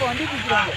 வண்டி பிடிக்கிறாங்க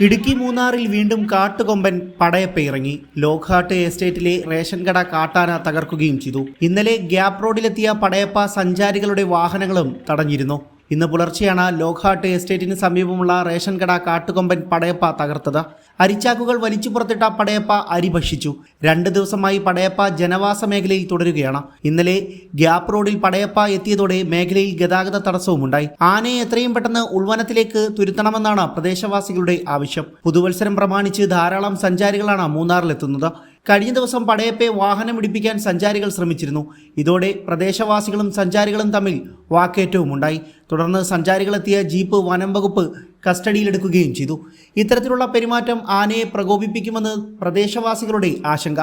ഇടുക്കി മൂന്നാറിൽ വീണ്ടും കാട്ടുകൊമ്പൻ പടയപ്പ ഇറങ്ങി ലോക്ഹാട്ട് എസ്റ്റേറ്റിലെ റേഷൻ കട കാട്ടാന തകർക്കുകയും ചെയ്തു ഇന്നലെ ഗ്യാപ് റോഡിലെത്തിയ പടയപ്പ സഞ്ചാരികളുടെ വാഹനങ്ങളും തടഞ്ഞിരുന്നു ഇന്ന് പുലർച്ചെയാണ് ലോക്ഹാട്ട് എസ്റ്റേറ്റിന് സമീപമുള്ള റേഷൻ കട കാട്ടുകൊമ്പൻ പടയപ്പ തകർത്തത്. അരിച്ചാക്കുകൾ വലിച്ചു പുറത്തിട്ട പടയപ്പ അരി ഭക്ഷിച്ചു രണ്ട് ദിവസമായി പടയപ്പ ജനവാസ മേഖലയിൽ തുടരുകയാണ്. ഇന്നലെ ഗ്യാപ് റോഡിൽ പടയപ്പ എത്തിയതോടെ മേഖലയിൽ ഗതാഗത തടസ്സവുമുണ്ടായി. ആനയെ എത്രയും പെട്ടെന്ന് ഉൾവനത്തിലേക്ക് തുരുത്തണമെന്നാണ് പ്രദേശവാസികളുടെ ആവശ്യം. പുതുവത്സരം പ്രമാണിച്ച് ധാരാളം സഞ്ചാരികളാണ് മൂന്നാറിലെത്തുന്നത്. കഴിഞ്ഞ ദിവസം പടയപ്പെ വാഹനം ഇടിപ്പിക്കാൻ സഞ്ചാരികൾ ശ്രമിച്ചിരുന്നു. ഇതോടെ പ്രദേശവാസികളും സഞ്ചാരികളും തമ്മിൽ വാക്കേറ്റവുമുണ്ടായി. തുടർന്ന് സഞ്ചാരികളെത്തിയ ജീപ്പ് വനം വകുപ്പ് കസ്റ്റഡിയിലെടുക്കുകയും ചെയ്തു. ഇത്തരത്തിലുള്ള പെരുമാറ്റം ആനയെ പ്രകോപിപ്പിക്കുമെന്ന് പ്രദേശവാസികളുടെ ആശങ്ക.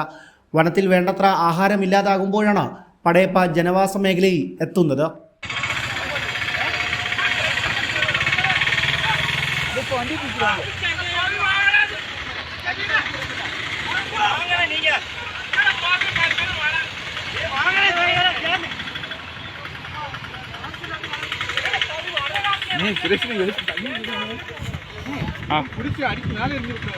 വനത്തിൽ വേണ്ടത്ര ആഹാരമില്ലാതാകുമ്പോഴാണ് പടയപ്പ ജനവാസ മേഖലയിൽ എത്തുന്നത്. பிரச்சனை பிடிச்சி அடிக்கு மேலே இருந்துருக்கு